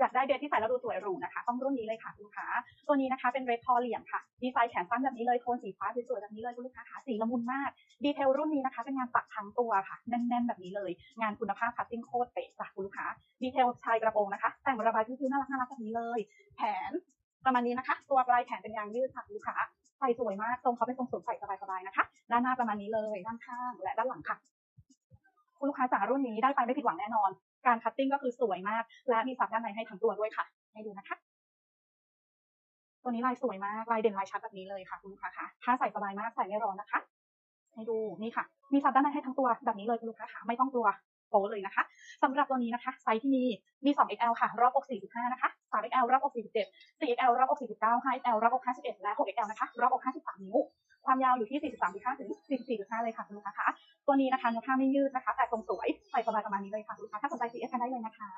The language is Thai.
อยากได้เดรสที่ใส่แล้วดูสวยหรูนะคะ ต้องรุ่นนี้เลยค่ะคุณลูกค้า ตัวนี้นะคะเป็นเรดพอเหลี่ยมค่ะ ดีไซน์แขนสั้นแบบนี้เลย โทนสีฟ้าสวยๆแบบนี้เลยคุณลูกค้าค่ะ สีละมุนมาก ดีเทลรุ่นนี้นะคะ เป็นงานปักทั้งตัวค่ะ แน่นๆแบบนี้เลย งานคุณภาพคัตติ้งโคตรเป๊ะจ้ะคุณลูกค้า ดีเทลชายกระโปรงนะคะ แต่งระบายพิ้วๆน่ารักน่ารักแบบนี้เลย แขนประมาณนี้นะคะ ตัวปลายแขนเป็นยางยืดค่ะคุณลูกค้า ใส่สวยมาก ทรงเขาเป็นทรงสวมใส่สบายๆนะคะ ด้านหน้าประมาณนี้เลย ด้านข้างและด้านหลังค่ะคุณลูกค้าจ๋ารุ่นนี้ได้ไปไม่ผิดหวังแน่นอน การคัตติ้งก็คือสวยมาก และมีซับด้านในให้ทั้งตัวด้วยค่ะ ให้ดูนะคะ ตัวนี้ลายสวยมากลายเด่นลายชัดแบบนี้เลยค่ะคุณลูกค้าค่ะผ้าใส่สบายมากใส่ไม่ร้อนนะคะ ให้ดูนี่ค่ะ มีซับด้านในให้ทั้งตัวแบบนี้เลยคุณลูกค้าค่ะไม่ต้องกลัวโป๊เลยนะคะสำหรับตัวนี้นะคะไซส์ที่มีมี 2XL ค่ะ รอบอก 45 นะคะ 3XL รอบอก 47 4XL รอบอก 49 5XL รอบอก 51 และ 6XL นะคะ รอบอก 53 นิ้ว ความยาวอยู่ที่ 43.5 ถึง 44.5 เลยค่ะคุณลูกค้าคะตัวนี้นะคะเนื้อผ้าไม่ยืดนะคะ แต่ทรงสวย ใส่สบายประมาณนี้เลยค่ะคุณลูกค้าถ้าสน ได้เลยนะคะ